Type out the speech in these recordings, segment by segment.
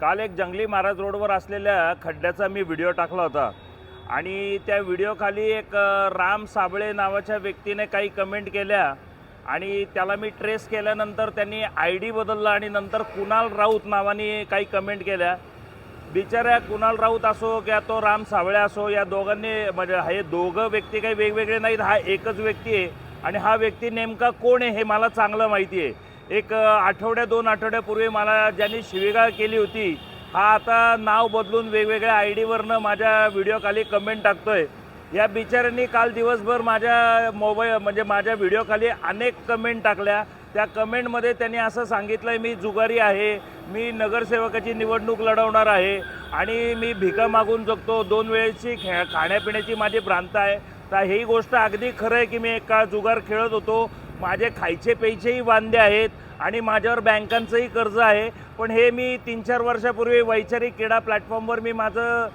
काल एक जंगली महाराज रोडवर असलेल्या खड्ड्याचा मी व्हिडिओ टाकला होता. आणि त्या व्हिडिओखाली एक राम साबळे नावाच्या व्यक्तीने काही कमेंट केल्या. आणि त्याला मी ट्रेस केल्यानंतर त्यांनी आय डी बदलला आणि नंतर कुणाल राऊत नावाने काही कमेंट केल्या. बिचाऱ्या कुणाल राऊत असो किंवा तो राम साबळे असो या दोघांनी म्हणजे हे दोघं व्यक्ती काही वेगवेगळे नाहीत हा एकच व्यक्ती आहे. आणि हा व्यक्ती नेमका कोण आहे हे मला चांगलं माहिती आहे. एक आठवड्या दोन आठवड्यापूर्वी मला ज्यांनी शिवीगाळ केली होती हा आता नाव बदलून वेगवेगळ्या आय डीवरनं माझ्या व्हिडिओखाली कमेंट टाकतोय. या बिचाऱ्यांनी काल दिवसभर माझ्या मोबाईल म्हणजे माझ्या व्हिडिओखाली अनेक कमेंट टाकल्या. त्या कमेंटमध्ये त्यांनी असं सांगितलं आहे मी जुगारी आहे मी नगरसेवकाची निवडणूक लढवणार आहे आणि मी भिका मागून जगतो. दोन वेळेची खे खाण्यापिण्याची माझी भ्रांत आहे. तर ही गोष्ट अगदी खरं आहे की मी एका जुगार खेळत होतो. माझे खायचे प्यायचेही वांदे आहेत आणि माझ्यावर बँकांचंही कर्ज आहे. पण हे मी तीन चार वर्षापूर्वी वैचारिक क्रीडा प्लॅटफॉर्मवर मी माझं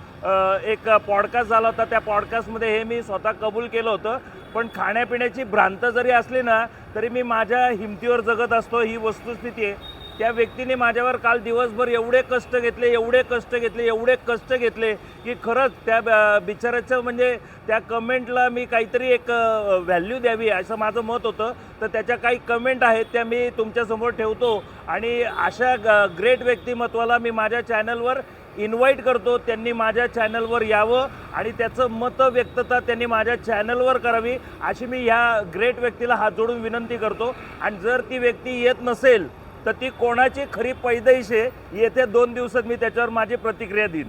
एक पॉडकास्ट झाला होता. त्या पॉडकास्टमध्ये हे मी स्वतः कबूल केलं होतं. पण खाण्यापिण्याची भ्रांत जरी असली ना तरी मी माझ्या हिमतीवर जगत असतो. ही वस्तुस्थिती आहे. त्या व्यक्तीने माझ्यावर काल दिवसभर एवढे कष्ट घेतले एवढे कष्ट घेतले एवढे कष्ट घेतले की खरंच त्या ब- म्हणजे त्या कमेंटला मी काहीतरी एक व्हॅल्यू द्यावी असं माझं मत होतं. तर त्याच्या काही कमेंट आहेत त्या मी तुमच्यासमोर ठेवतो. आणि अशा ग्रेट व्यक्तिमत्वाला मी माझ्या चॅनलवर इन्व्हाइट करतो. त्यांनी माझ्या चॅनलवर यावं आणि त्याचं मत व्यक्तता त्यांनी माझ्या चॅनलवर करावी अशी मी ह्या ग्रेट व्यक्तीला हात जोडून विनंती करतो. आणि जर ती व्यक्ती येत नसेल तर ती कोणाची खरी पैदाईश आहे येत्या दोन दिवसात मी त्याच्यावर माझी प्रतिक्रिया देईन.